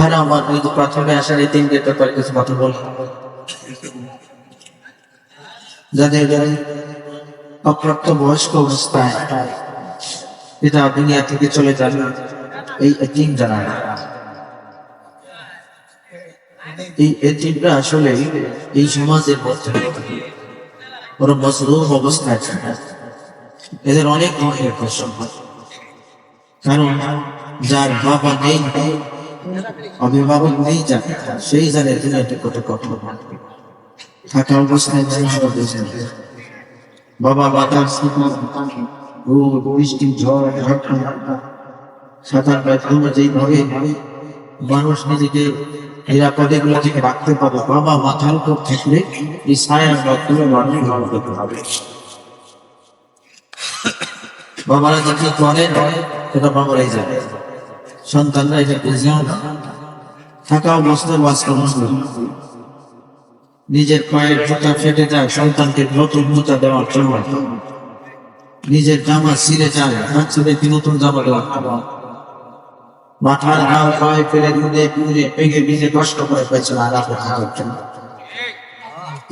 আমার কিন্তু আসার এই তিনটে কিছু কথা যাদের অপ্রাপ্ত বয়স্ক অবস্থায় দুনিয়া থেকে চলে যান এই এটিম যারা, এই এটিমরা আসলে এই সমাজের মধ্যে ওরা মজরুম অবস্থায় এদের অনেক ধরনের কষ্ট কারণ যার বাবা নেই অভিভাবক নেই জানে সেই জানে কঠোর থাকা অবস্থায় বাবা বাতাস বৃষ্টি ঝড় ঝড় সাঁতার যেইভাবে মানুষ নিজেকে নিরাপদে গুলো থেকে রাখতে পারে বাবা মাথার উপর থাকলে এই ছায়ার মাধ্যমে মানুষ করতে হবে বাবারা যেটি করে সেটা বাবারাই জানে। সন্তানরা এটা বুঝেও না। থাকা অবস্থায় বাস্তব নিজের পায়ের জুতা ফেটে যায়, সন্তানকে নতুন জুতা দেওয়ার জন্য। নিজের জামা ছিঁড়ে যায় বাচ্চাদেরকে নতুন জামা দেওয়ার মাথার ঘাম পায়ে ফেলে দুধে পুড়ে পেগে ভিজে কষ্ট করে পেয়েছে আলাপ খাওয়ার জন্য।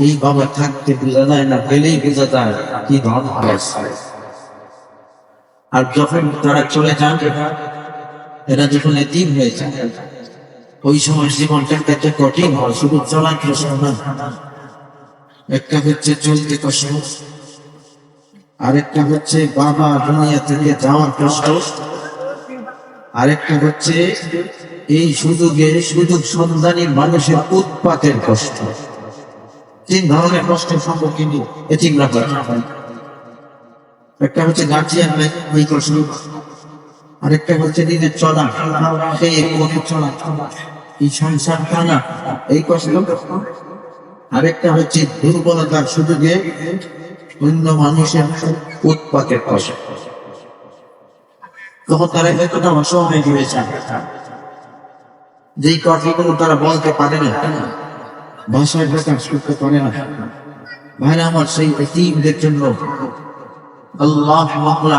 এই বাবা থাকতে বোঝা যায় না পেলেই বোঝা যায় কি ধন হয়েছে আর যখন তারা চলে যান এরা যখন এতিম হয়ে যায় ওই সময় জীবনটা একটা কঠিন হয়, শুধু চলার প্রশ্ন না একটা হচ্ছে চলতে কষ্ট, আরেকটা হচ্ছে বাবা দুনিয়া থেকে যাওয়ার কষ্ট, আরেকটা হচ্ছে এই সুযোগে সুযোগ সন্ধানী মানুষের উৎপাতের কষ্ট। তিন ধরনের কষ্টের সম্মুখীন এতিমরা একটা হচ্ছে গার্জিয়ান ওই কষ্ট আরেকটা হচ্ছে নিজের চলা চলা এই সংসার টানা, এই কষ্ট আরেকটা হচ্ছে দুর্বলতার সুযোগে অন্য মানুষের উৎপাতের কষ্ট। তখন তারা এতটা অসহায় হয়ে যেই কথাগুলো তারা বলতে পারে না, ভাষায় প্রকাশ করতে না। ভাইরা আমার সেই জন্য আল্লাহ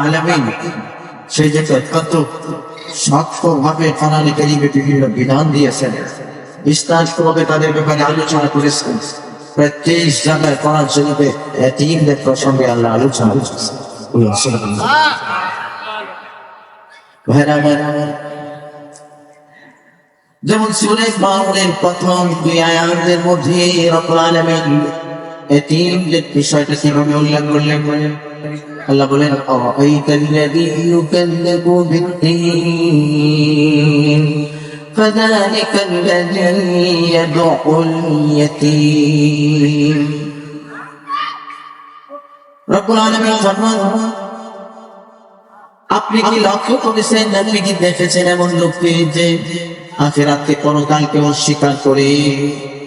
আলামিন সেই যে অত্যন্ত শক্তভাবে কানালি কারিমে বিভিন্ন বিধান দিয়েছেন বিস্তারিতভাবে তাদের ব্যাপারে আলোচনা করেছেন। জায়গায় কোরআন শরীফে এতিমদের প্রসঙ্গে আল্লাহ আলোচনা করেছেন। যেমন সুরে বাউলের প্রথম দুই মধ্যে বিষয়টা কীভাবে উল্লেখ করলেন? আল্লাহ বলেন أرأيت الذي يكذب بالدين فذلك الذي يدعو اليتيم রব্বুল আলামিন ফরমান আপনি কি লক্ষ্য করেছেন আপনি কি দেখেছেন এমন লোককে যে আখেরাতকে পরকালকে অস্বীকার করে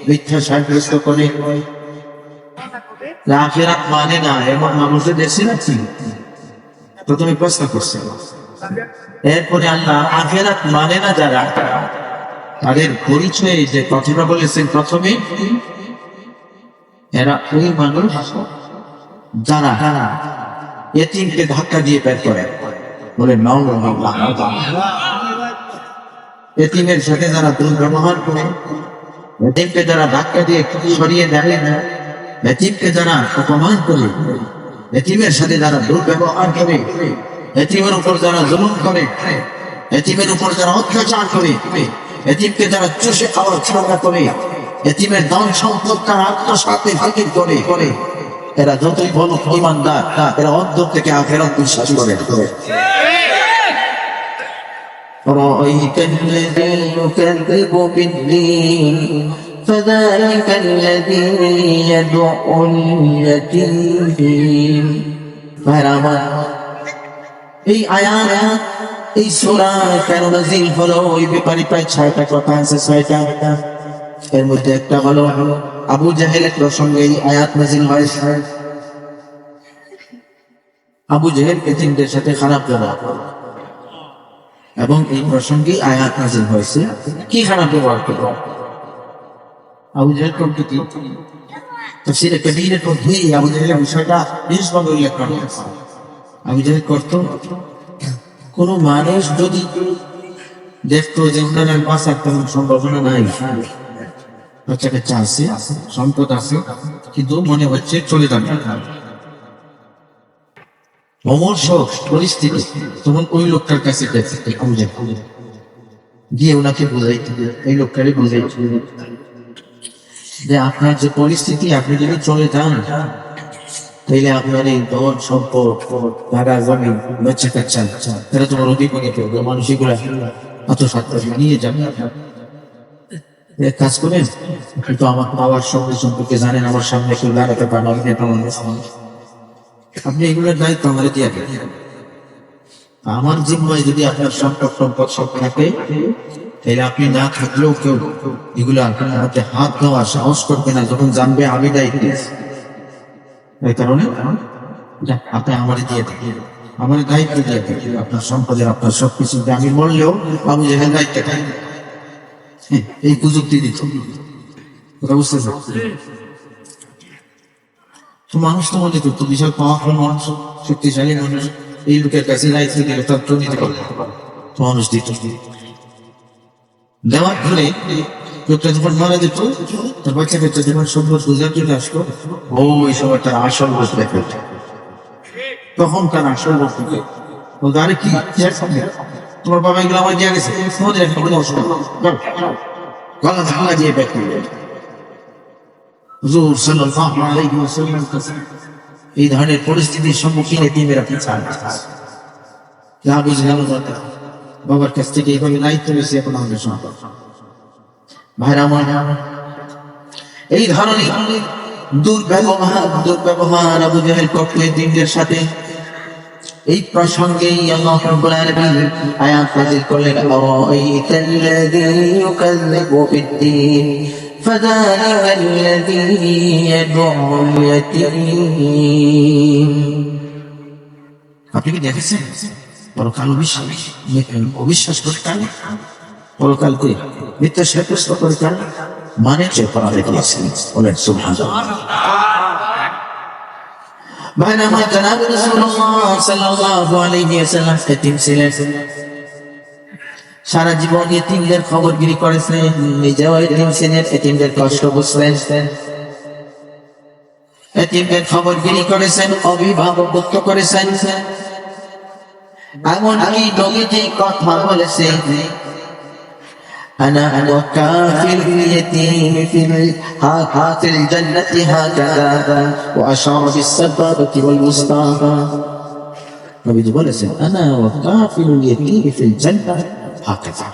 মিথ্যা সাব্যস্ত করে যে আখেরাত মানে না এমন মানুষের দেশে তো তুমি প্রশ্ন করছ। এরপরে আল্লাহ আখেরাত মানে না যারা, তাদের পরিচয়ে যে কথাটা বলেছেন প্রথমে, এরা ওই মানুষ যারা এতিমকে ধাক্কা দিয়ে বের করে। বলে এতিমের সাথে যারা দুর্ব্যবহার করে, এতিমকে যারা ধাক্কা দিয়ে সরিয়ে দেয় না এতিমকে যারা অপমান করে এতিমের সাথে যারা দুর্ব্যবহার করে এতিমের উপর যারা জুলুম করে এতিমের উপর যারা অত্যাচার করে এতিমকে যারা চষে খাওয়ার চেষ্টা করে এতিমের ধন সম্পদ তারা আত্মসাতে হাকির করে করে এরা যতই বলো ইমানদার এরা অন্তর থেকে আখেরাত বিশ্বাস করে رأيت الذي يكذب بالدين فذلك الذي يدعو اليتيم ভাইরা আমার এই আয়াত এই সূরা কেন নাযিল হলো ওই ব্যাপারে প্রায় ছয়টা কথা আছে ছয়টা এর মধ্যে একটা হলো আবু জাহেলের প্রসঙ্গে এই আয়াত নাযিল হয়েছে আবু জাহেল এতিমদের সাথে খারাপ ব্যবহার করে। এবং এই প্রসঙ্গে আয়াত নাযিল হয়েছে কি খারাপ ব্যবহার করলো আবু মধ্যে আবু জাহেলের বিষয়টা বিশেষভাবে উল্লেখ করা আবু কোন মানুষ যদি যে সম্ভাবনা নাই। সম্পদ আছে, কিন্তু মনে হচ্ছে চলে যাবে। অমর শোক, পরিস্থিতি, তখন ওই লোকটার কাছে গেছে গিয়ে ওনাকে বুঝাইতে, এই লোকটারে বুঝাইতে। যে আপনার যে পরিস্থিতি, আপনি যদি চলে যান। তাইলে আপনার এই ধন সম্পদ টাকা জমি তারা তোমার করবে মানুষ করবে নিয়ে যাবে। এক কাজ করেন, কিন্তু আমার বাবার সঙ্গে সম্পর্কে জানেন, আমার সামনে কেউ দাঁড়াতে পারেন মানুষ। আপনি এগুলোর দায়িত্ব আমার দিয়ে আমার জিম্মায় যদি আপনার সম্পদ সম্পদ সব থাকে তাহলে আপনি না থাকলেও কেউ এগুলো আপনার হাতে হাত দেওয়া সাহস করবে না যখন জানবে আমি দায়িত্ব এই কারণে আপনি আমারে দিয়ে দেন। আমার দায়িত্ব দিয়ে দেন। আপনার সম্পদের আপনার সবকিছু আমি বললেও আমি যেখানে দায়িত্ব থাকি হ্যাঁ, এই প্রযুক্তি দিত কথা বুঝতেছে? তো মানুষ তো মনে করতো বিশাল পাওয়ারফুল মানুষ শক্তিশালী মানুষ। এই লোকের কাছে দায়িত্ব দিলে তার তো নিতে পারবে তো মানুষ দিত। দেওয়ার ফলে লোকটা যখন মারা যেত, তার বাচ্চা কাচ্চা যখন সম্পদ বুঝার জন্য আসলো ও এই সময় তার আসল বসবে তখন তার আসল বসবে বলতো, আরে কি? কি? তোমার বাবা এগুলো আমার দিয়ে গেছে। তোমাদের একটা কোনো অসুবিধা গলা ভাঙা দিয়ে ব্যাক করে সাল্লাল্লাহু আলাইহি ওয়াসাল্লাম এই ধরনের পরিস্থিতির সম্মুখীন এতিমের আপনি চান যা বুঝলাম বাবার কাছ থেকে এইভাবে দায়িত্ব বেশি এখন আমাদের সম্পদ ভাইরা আমার এই ধরনের দুর্ব্যবহার দুর্ব্যবহার আবু জাহেল করতো এতিমদের সাথে এই প্রসঙ্গেই আল্লাহ রাব্বুল আলামিন আয়াত নাযিল করলেন আরাআইতা আল্লাযী ইউকাযযিবু বিদ্দীন فذلك الذي يدعو اليتيم আপনি কি দেখেছেন পরকাল অবিশ্বাস করে কাল পরকালকে মিথ্যা সাব্যস্ত করে মানে যে করা দেখিয়েছেন বলেন সুবহানাল্লাহ। ভাইনা আমার জনাব রাসূলুল্লাহ সাল্লাল্লাহু আলাইহি ওয়াসাল্লাম এতিম ছিলেন। সারা জীবন এতিমদের খবরগিরি করেছেন, নিজেও এতিম ছিলেন, এতিমদের কষ্ট বুঝলেন এতিমদের করেছেন অভিভাবকত্ব করেছেন। এমনকি নবীজি কথা বলেছেন أنا وكافر اليتيم في ال- ها- ها في الجنة هكذا وأشار بالسبابة والوسطى নবীজি বলেছেন أنا وكافر اليتيم في الجنة هكذا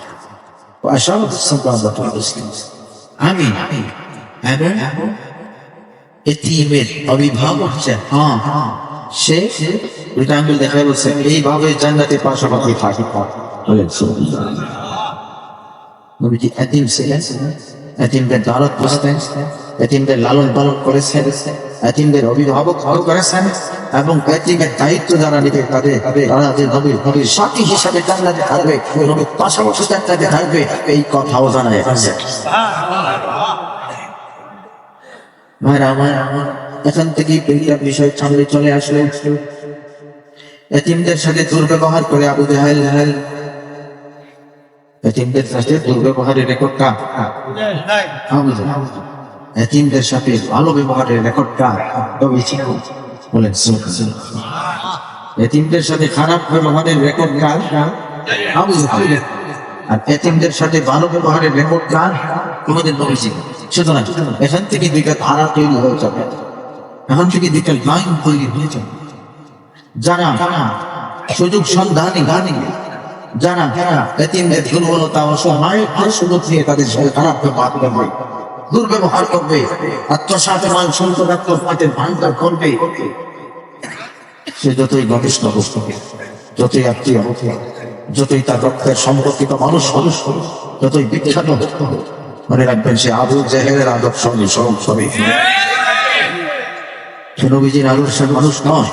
وأشار بالسبابة والوسطى আমি এবং এতিমের অভিভাবক যে হ্যাঁ সে আঙ্গুল দেখায় বলছে, এইভাবে জান্নাতে পাশাপাশি থাকি বলেন। নবীজি এতিম ছিলেন, এতিমদের দারত বসতেন এতিমদের লালন পালন করেছেন, এতিমদের অভিভাবক হল করেছেন এবং এতিমের দায়িত্ব যারা নিবে তাদের, তারা যে নবীর নবীর সাথী হিসাবে জান্নাতে থাকবে নবীর পাশাপাশি জান্নাতে থাকবে, এই কথাও জানায় আছে ভাইরা আমার, এখান থেকে বিষয় সামনে চলে আসলে। এতিমদের সাথে দুর্ব্যবহার করে আবু জাহেল জাহেল। এতিমদের সাথে দুর্ব্যবহারের আবু জাহেল। এতিমদের সাথে ভালো ব্যবহারের রেকর্ডটা নবী ছিল। বলেন। এতিমদের সাথে খারাপ ব্যবহারের রেকর্ডটা আবু জাহেল। আর এতিমদের সাথে ভালো ব্যবহারের রেকর্ডটা তোমাদের নবী ছিল। সুতরাং এখান থেকে দুইটা ধারা তৈরি হয়ে যাবে। এখন থেকে দুইটা লাইন তৈরি হয়ে যাবে। যারা সুযোগ সন্ধানী গানি যারা এতিমদের দুর্বলতা অসহায় আর সুযোগ নিয়ে তাদের সাথে খারাপ ব্যবহার করবে। দুর্ব্যবহার করবে, আত্মসাতে মান সম্পদ আত্মসাতের ভান্ডার করবে। সে যতই গবেষণ করবে যতই আত্মীয় যতই তার রক্তের সম্পর্কিত মানুষ মানুষ যতই বিখ্যাত মনে রাখবেন সে আবু জেহেলের আদর্শ অনুসরণ করে সে নবীজির আদর্শের মানুষ নয়।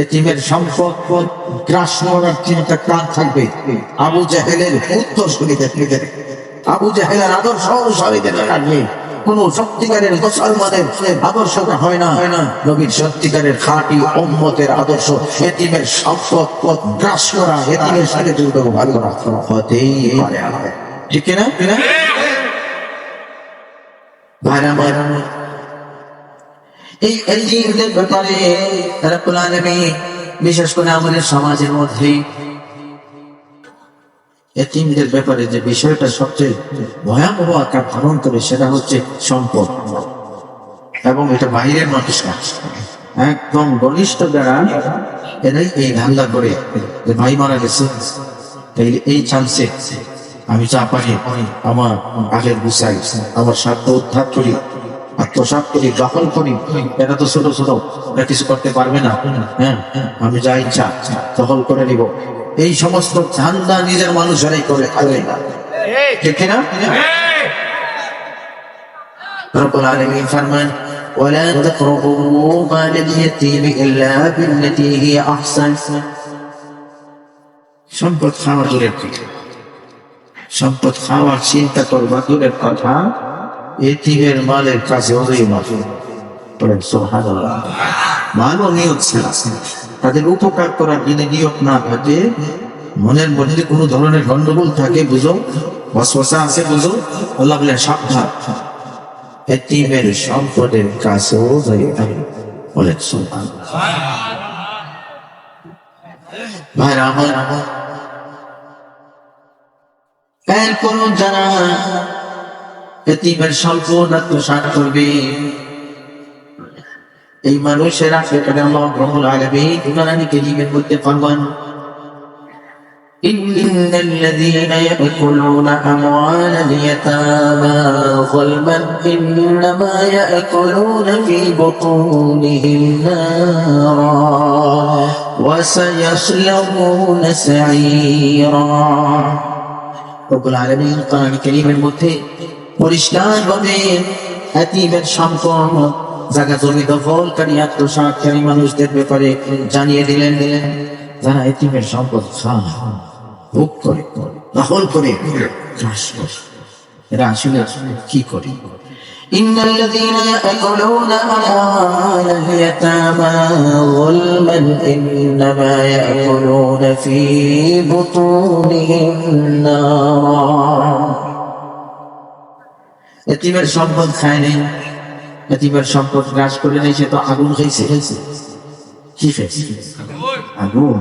এতিমের সম্পদ গ্রাস করার চিন্তা কার থাকবে। আবু জাহেলের উত্তর আবু জাহেলের আদর্শ অনুসারীদের থাকবে কোন সত্যিকারের মুসলমানের আদর্শটা হয় না হয় না। নবীর সত্যিকারের খাঁটি উম্মতের আদর্শ এতিমের সম্পদ গ্রাস করা এতিমের সাথে যুক্ত ভালো রাখা হতেই। ঠিক কিনা? ভাইরা আমার এই এতিমদের ব্যাপারে রব্বুল আলামিন বিশেষ করে আমাদের সমাজের মধ্যে এতিমদের ব্যাপারে যে বিষয়টা সবচেয়ে ভয়াবহ আকার ধারণ করে, সেটা হচ্ছে সম্পদ। এবং এটা বাইরের মানুষ একদম ঘনিষ্ঠ যারা, এরাই এই ধান্দা করে যে ভাই মারা গেছে, তাইলে এই চান্সে আমি চা পানি আমার আগের গুছাই, আমার স্বার্থ উদ্ধার করি। আত্মসাত করি দখল করি এটা তো ছোট ছোট এটা কিছু করতে পারবে না হ্যাঁ আমি যা ইচ্ছা দখল করে নিব এই সমস্ত ধান্দা নিজের মানুষেরাই করে খাবে না ঠিক না رب العالمين فرمان ولا تقربوا مال اليتيم إلا بالتي هي أحسن সম্পদ খাওয়া দূরের কথা সম্পদ খাওয়ার চিন্তা করবা দূরের কথা এতিমের মালের কাছে ওই মাফি মানও নিয়ত ছিল তাদের উপকার করার যদি নিয়ত না থাকে মনের মধ্যে কোনো ধরনের গন্ডগোল থাকে, বুঝো? বসবসা আছে, বুঝো? আল্লাহ বলেন, সাবধান। এতিমের সম্পদের কাছেও যাই বলেন, সুবহানাল্লাহ। ভাইরা আমার এরপর যারা এতিমের সম্পদ আত্মসাত করবে এই মানুষেরা সেখানে আল্লাহ রব্বুল আলামিন কোরআনে কারীমের মধ্যে ফরমান إن الذين يأكلون أموال اليتامى ظلما إنما يأكلون في بطونهم نارا وسيصلون سعيرا রব্বুল আলামিন কোরআন কারীমের মধ্যে পরিষ্কার ভাবে এতিমের সম্পদ জায়গা জমি দখলকারী আত্মসাৎকারী মানুষদের ব্যাপারে জানিয়ে দিলেন দিলেন যারা এতিমের সম্পদ খায় ভোগ করে দখল করে গ্রাস করে এরা আসলে কি করে إن الذين يأكلون أموال اليتامى ظلما إنما يأكلون في بطونهم نارا এতিমের সম্পদ খায় নাই। এতিমের সম্পদ গ্রাস করে নাই সে তো আগুন খাইছে। খাইছে কি খাইছে? আগুন।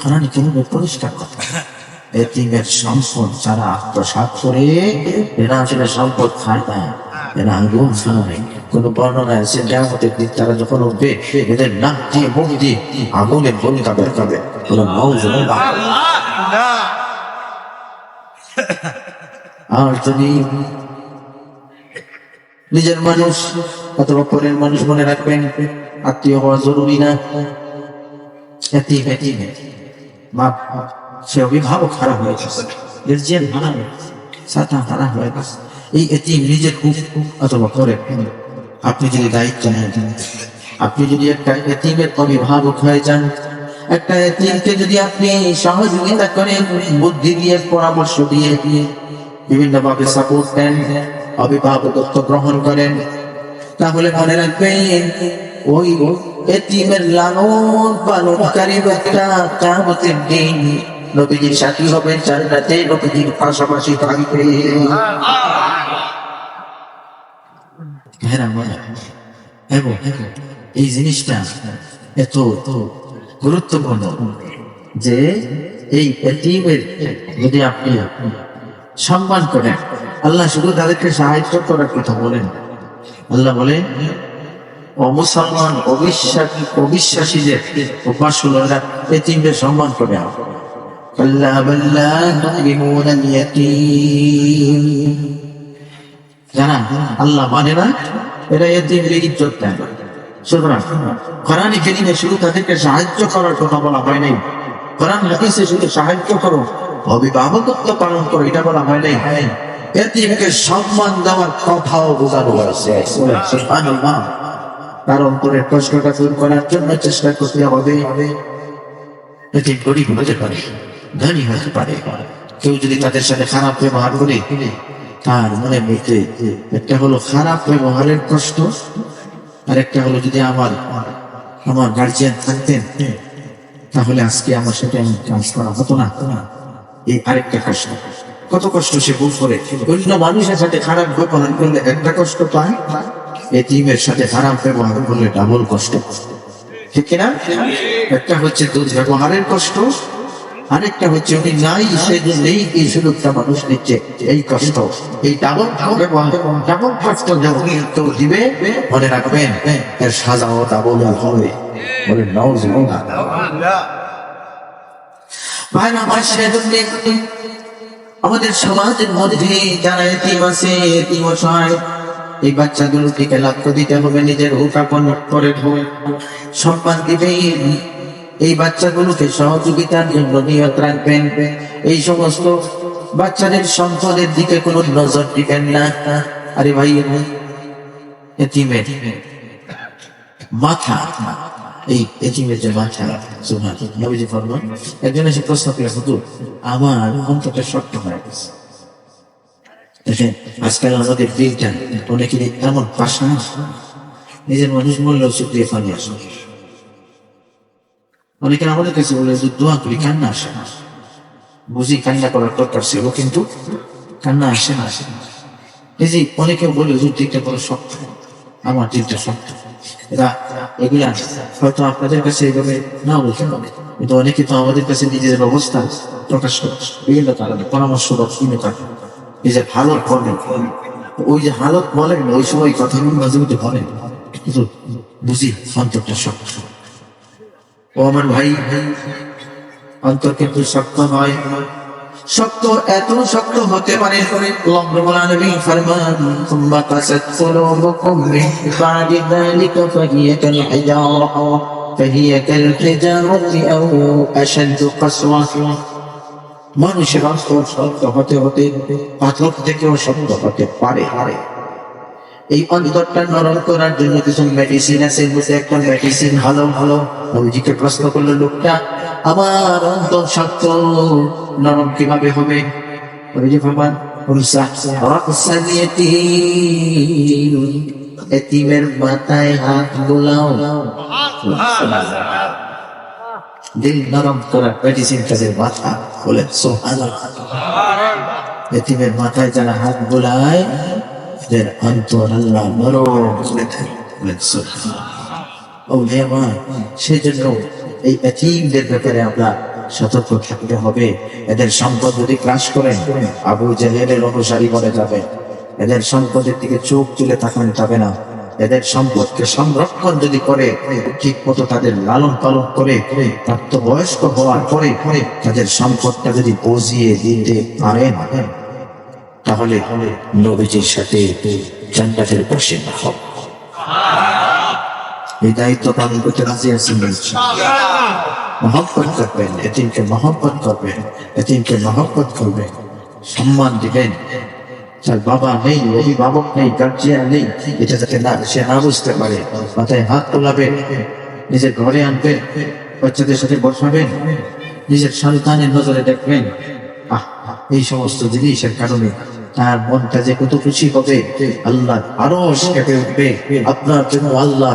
হারানি কেন পরিষ্কার কথা। এতিমের সম্পদ যারা আত্মসাত করে এরা আসলে সম্পদ খায় না। এরা আগুন খায় কোন বর্ণনা আছে কেমতের দিন তারা যখন উঠবে এদের নাক দিয়ে মুখ দিয়ে আগুনের বলিটা বের করবে। বলে নাউজুবিল্লাহ। আর যদি নিজের মানুষ অথবা পরের মানুষ মনে রাখবেন, আত্মীয় হওয়া জরুরি না। এতিম মা, সে অভিভাবক খারাপ হয়ে গেছে গার্জিয়ান হারা হয়ে সাতা হারা হয়ে গেছে। এই এতিম নিজের খুব অথবা করে আপনি যদি দায়িত্ব নেন, আপনি যদি একটা এতিমের অভিভাবক হয়ে যান, একটা এতিমকে যদি আপনি সহযোগিতা করেন, বুদ্ধি দিয়ে, পরামর্শ দিয়ে, বিভিন্ন ভাবে সাপোর্ট দেন অভিভাবকত্ব গ্রহণ করেন। তাহলে মনে রাখবেন, ওই এতিমের লালন পালনকারী একটা কামতের দিন নবীজির সাথী হবেন নবীজির পাশাপাশি থাকবে। এবং এই জিনিসটা এত গুরুত্বপূর্ণ যে এই যদি আপনি সম্মান করেন আল্লাহ শুধু তাদেরকে সাহায্য করার কথা বলেন। আল্লাহ বলে অমুসলমান অবিশ্বাসী অবিশ্বাসীদের উপাসনা এতিমদের সম্মান করে জানা আল্লাহ মানে না, এরা এতিমের ইজ্জত দেয়। না সুতরাং কোরআনে কারীমে শুধু তাদেরকে সাহায্য করার কথা বলা হয় নাই, কোরআন শুধু সাহায্য করো, অভিভাবকত্ব পালন করো, এটা বলা হয় নাই। এতিমকে সম্মান দেওয়ার কথাও বোঝানো হয়েছে। তার অন্তরের প্রশ্নটা দূর করার জন্য চেষ্টা করতে হবে। এতিম গরিব হতে পারে, ধনী হতে পারে। কেউ যদি তাদের সাথে খারাপ ব্যবহার করে, তার মনের মধ্যে একটা হলো খারাপ ব্যবহারের কষ্ট আর একটা হলো যদি আমার আমার গার্জিয়ান থাকতেন, তাহলে আজকে আমার সাথে কাজ করা হতো না। এই আরেকটা কষ্ট কত কষ্ট সে ভুল করে। অন্য মানুষের সাথে খারাপ ব্যবহার করলে একটা কষ্ট পায় এটিমের সাথে খারাপ ব্যবহার করলে ডাবল কষ্ট। ঠিক কিনা? একটা হচ্ছে দুধ ব্যবহারের কষ্ট আরেকটা হচ্ছে উনি নাই সেই জন্যই এই সুযোগটা মানুষ নিচ্ছে। এই কষ্ট এই ডাবল ডাবল কষ্ট যখন কেউ দিবে মনে রাখবেন এর সাজাও ডাবল হবে। বলে নওয়াজ ভাই আমার সেজন্য আমাদের সমাজের মধ্যে যারা এতিম আছে, এতিম অসহায় এই বাচ্চাগুলোকে লক্ষ্য দিতে হবে, নিজের উপাপন করে সম্মান দিবে। এই বাচ্চাগুলোকে সহযোগিতার জন্য নিয়ত রাখবেন। এই সমস্ত বাচ্চাদের সম্পদের দিকে কোনো নজর দিবেন না। আরে ভাই, এতিমের মাথা। এই মাথা সুহান নবীজি ফরমান একজন এসে প্রশ্ন করে আমার শক্ত হয়ে গেছে। দেখেন, আজকাল আমাদের দিনটা অনেকে এমন পাশা নিজের মানুষ মূল্য শুকিয়ে পানি আসে অনেকে আমাদের কাছে বলে যে দোয়া করি, কান্না আসে না। বুঝি কান্না করার দরকার ছিল, কিন্তু কান্না আসে না। আসে না এই যে অনেকে বলে যে দিকটা বড় শক্ত। আমার দিকটা শক্ত। হয়তো আপনাদের কাছে এইভাবে না বলতে কিন্তু অনেকে তো আমাদের কাছে নিজেদের অবস্থা প্রকাশ করে। বিভিন্ন কারণে পরামর্শ বা এই যে হালত ওই যে হালত বলেন, ওই সময় কথাগুলো মাঝে মধ্যে কিন্তু বুঝি অন্তরটা শক্ত। ও আমার ভাই ভাই অন্তর কিন্তু শক্ত হয় শক্ত, এত শক্ত হতে পারে রব্বুল আলামিন ফরমান তুম্মা কাসাত কুলুবুকুম মিন বাদি হিজারা হিজারাতি আও মানুষের অন্তর শক্ত হতে হতে, পাথর থেকেও শক্ত হতে পারে হারে। এই অন্তরটা নরম করার জন্য কিছু মেডিসিন আছে একটা মেডিসিন ভালো ভালো। নবীজিকে প্রশ্ন করল, লোকটা আমার অন্তর শক্ত। নরম কীভাবে হবে? নবীজি ফরমান এতিমের মাথায় হাত নরম মাথা মাথায় যারা হাত বোলায় অন্তর আল্লাহ নরম করে দেয় বলেন ও হে মা সেই জন্য এই এতিমদের ব্যাপারে আমরা সতর্ক থাকতে হবে। এদের সম্পদ যদি ক্রাশ করেন, আবু জাহেলের অনুসারী বলে যাবে। এদের সম্পদের দিকে চোখ তুলে তাকানো যাবে না। এদের সম্পদকে সংরক্ষণ যদি করে, ঠিক মতো তাদের লালন পালন করে প্রাপ্তবয়স্ক হওয়ার পরে পরে তাদের সম্পদটা যদি বুঝিয়ে দিতে পারেন, তাহলে নবীজির সাথে জান্নাতের বসে হবে। এই দায়িত্ব পালন করতে রাজি আছেন মহব্বত করবেন মহব্বত করবেন মহব্বত করবেন, সম্মান দিবেন। তার বাবা নেই, অভিভাবক নেই নেই, এটা যাতে না, সে না বুঝতে পারে, মাথায় হাত তোলাবেন, নিজের ঘরে আনবেন, বাচ্চাদের সাথে বসাবেন, নিজের সন্তানের নজরে দেখবেন। আহ, এই সমস্ত জিনিসের কারণে তার মনটা যে কত খুশি হবে, আল্লাহ আরও কেঁপে উঠবে। আপনার জন্য আল্লাহ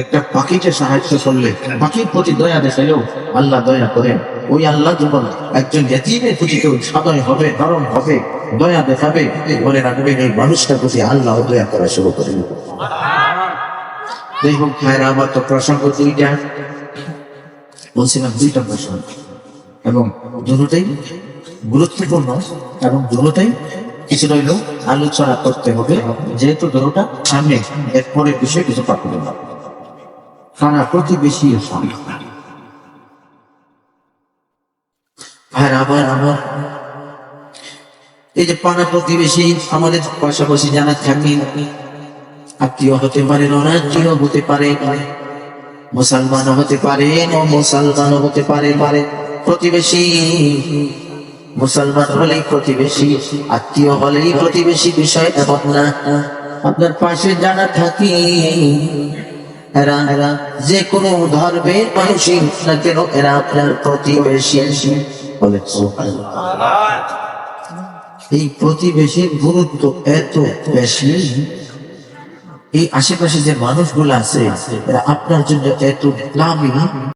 একটা পাখিকে পাখির দয়া আল্লাহ দয়া ওই আল্লাহ যখন একজন প্রতি কেউ সদয় হবে, নরম হবে, দয়া দেখাবে, মনে রাখবে এই মানুষটার প্রতি আল্লাহ দয়া করা শুরু করে হোক ভাইরা, আমার তো প্রসঙ্গ দুইটা, বলছিলাম দুইটা প্রসঙ্গ। এবং দুটোটাই গুরুত্বপূর্ণ এবং দুটোটাই কিছু রইল আলোচনা করতে হবে। যেহেতু দুটোটা সামনে, এরপরে বিষয়ে কিছু পাঠাতে হবে কারা প্রতিবেশী ভাইরা, আবার আমার এই যে পানা প্রতিবেশী, আমাদের পাশাপাশি জানা থাকি আত্মীয় হতে পারেন অনাত্মীয় হতে পারে। মুসলমান হতে পারে মুসলমান হতে পারে পারে। প্রতিবেশী। মুসলমান হলেই প্রতিবেশী, আত্মীয় হলেই প্রতিবেশী বিষয় এমন না। আপনার পাশে যারা থাকি, এরা এরা যে কোনো ধর্মের মানুষই না কেন এরা আপনার প্রতিবেশী। বলে এই প্রতিবেশীর গুরুত্ব এত বেশি এই আশেপাশে যে মানুষগুলো আছে আপনার জন্য এত দামি